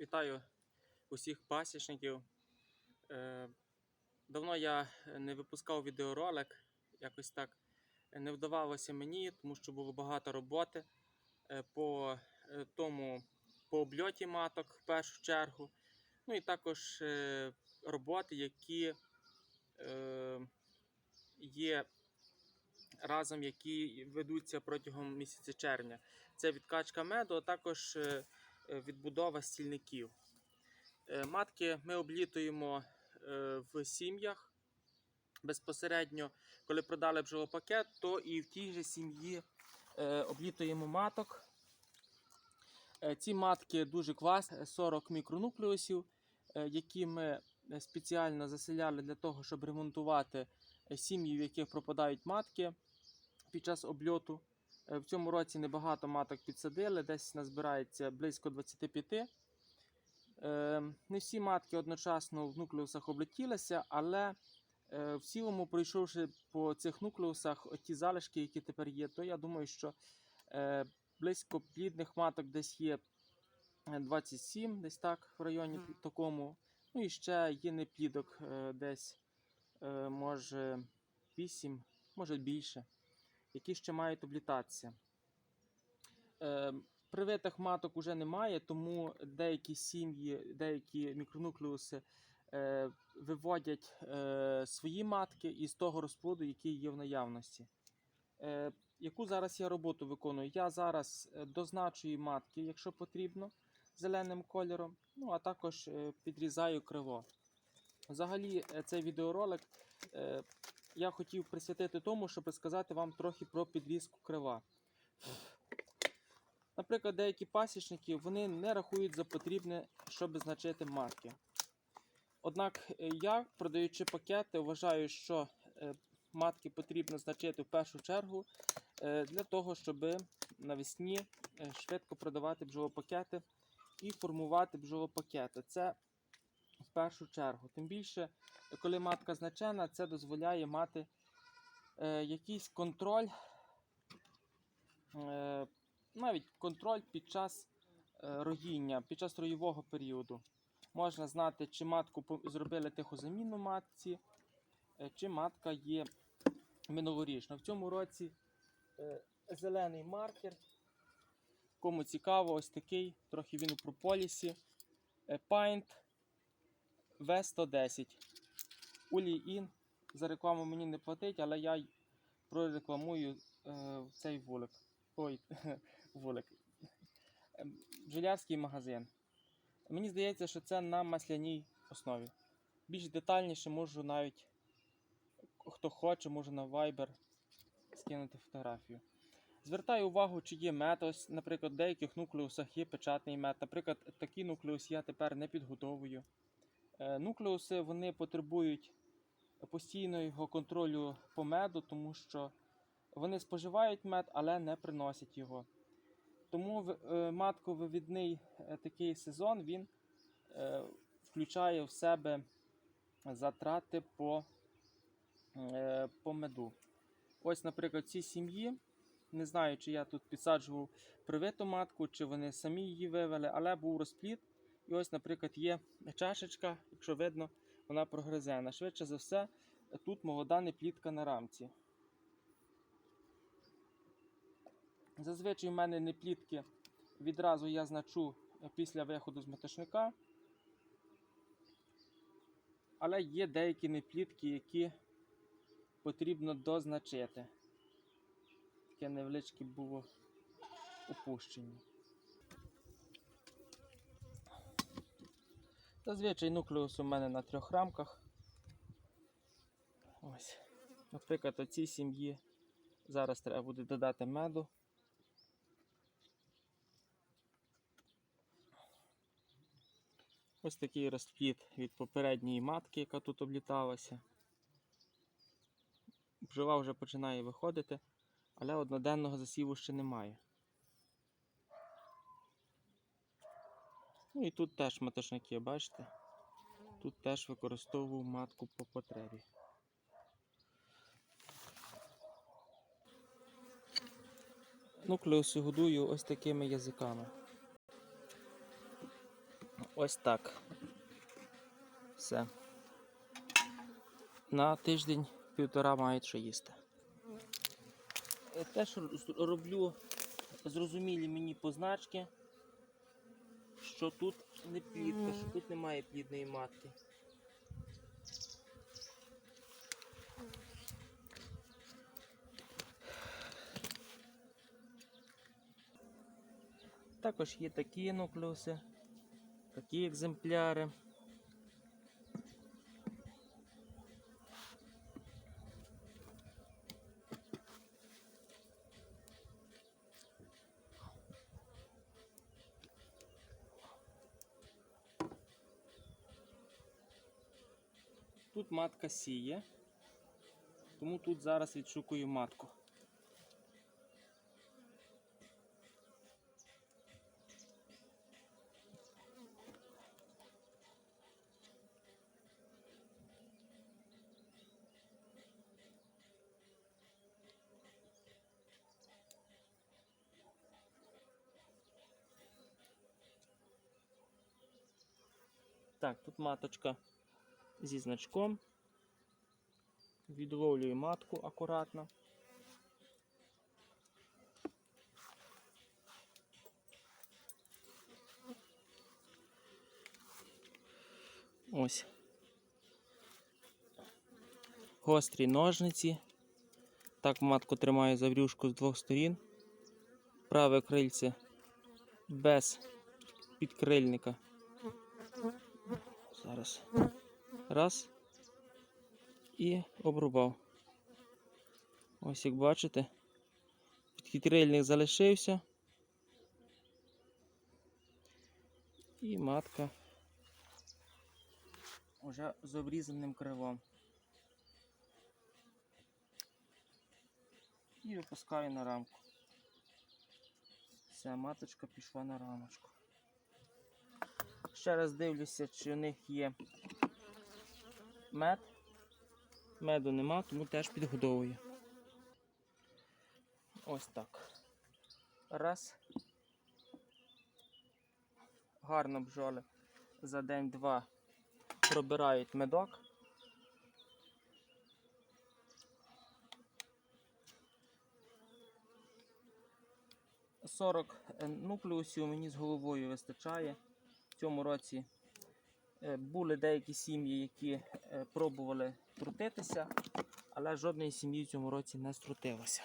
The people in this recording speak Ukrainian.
Вітаю усіх пасічників. Е, Давно я не випускав відеоролик, якось так не вдавалося мені, тому що було багато роботи е, по е, тому, по обльоті маток в першу чергу. Ну і також роботи, які є разом, які ведуться протягом місяця червня. Це відкачка меду, а також відбудова стільників. Е, Матки ми облітуємо е, в сім'ях. Безпосередньо, коли продали бджолопакет, то і в тій же сім'ї е, облітуємо маток. Е, Ці матки дуже класні, 40 мікронуклеусів, е, які ми е, спеціально заселяли для того, щоб ремонтувати е, сім'ї, в яких пропадають матки під час обльоту. Е, В цьому році небагато маток підсадили, десь назбирається близько 25. Е, Не всі матки одночасно в нуклеусах облетілися, але е, в цілому, пройшовши по цих нуклеусах ті залишки, які тепер є, то я думаю, що е, близько плідних маток десь є е, 27, десь так, в районі такому. Ну і ще є неплідок десь, може 8, може більше, які ще мають облітатися. Е, Привитих маток вже немає, тому деякі сім'ї, деякі мікронуклеуси е, виводять е, свої матки із того розплоду, який є в наявності. Е, яку зараз я роботу виконую? Я зараз е, дозначую матки, якщо потрібно, зеленим кольором, ну а також е, підрізаю криво. Взагалі, е, цей відеоролик я хотів присвятити тому, щоб сказати вам трохи про підрізку крива. Наприклад, деякі пасічники вони не рахують за потрібне, щоб значити матки. Однак е, я, продаючи пакети, вважаю, що е, матки потрібно значити в першу чергу е, для того, щоб навесні швидко продавати бджолопакети і формувати бджолопакети. Це в першу чергу. Тим більше, коли матка значена, це дозволяє мати е, якийсь контроль. Е, навіть контроль під час е, роїння, під час роєвого періоду. Можна знати, чи матку зробили тихозамінну матці, е, чи матка є минулорічна. В цьому році е, зелений маркер. Кому цікаво, ось такий, трохи він у прополісі. Е, Paint V110. Улій Ін. За рекламу мені не платить, але я прорекламую е, цей вулик. Ой, вулик. Ем, Бджолярський магазин. Мені здається, що це на масляній основі. Більш детальніше можу навіть, хто хоче, можу на Viber скинути фотографію. Звертаю увагу, чи є мед. Ось, наприклад, в деяких нуклеусах є печатний мед. Наприклад, такий нуклеус я тепер не підготовую. Е, Нуклеуси вони потребують постійного контролю по меду, тому що вони споживають мед, але не приносять його. Тому е, матковивідний е, такий сезон він включає в себе затрати по, по меду. Ось, наприклад, в цій сім'ї. Не знаю, чи я тут підсаджував привиту матку, чи вони самі її вивели, але був розплід. І ось, наприклад, є чашечка, якщо видно, вона прогризена. Швидше за все, тут молода неплітка на рамці. Зазвичай в мене неплітки відразу я значу після виходу з маточника. Але є деякі неплітки, які потрібно дозначити. Таке невеличке було упущення. Зазвичай нуклеус у мене на трьох рамках. Ось. Наприклад, у цій сім'ї зараз треба буде додати меду. Ось такий розплід від попередньої матки, яка тут обліталася. Бджола вже починає виходити, але одноденного засіву ще немає. Ну і тут теж маточники, бачите? Тут теж використовував матку по потребі. Нуклеуси годую ось такими язиками. Ось так. Все. На тиждень півтора мають що їсти. Е, Теж роблю зрозумілі мені позначки, що тут не плідка, що тут немає плідної матки. Також є такі нуклеуси, такі екземпляри. Тут матка сіє, тому тут зараз відшукую матку. Так, тут маточка зі значком. Відловлюю матку акуратно. Ось. Гострі ножниці. Так матку тримаю за брюшку з двох сторін. Праве крильце без підкрильника. Зараз. Раз. І обрубав. Ось як бачите, підкрильник залишився. І матка вже з обрізаним кривом. І випускаю на рамку. Все, маточка пішла на рамочку. Ще раз дивлюся, чи у них є мед. Меду нема, тому теж підгодовую. Ось так. Раз. Гарно бджоли за день-два пробирають медок. Сорок нуклеусів мені з головою вистачає. В цьому році е, були деякі сім'ї, які е, пробували трутитися, але жодної сім'ї в цьому році не струтилося.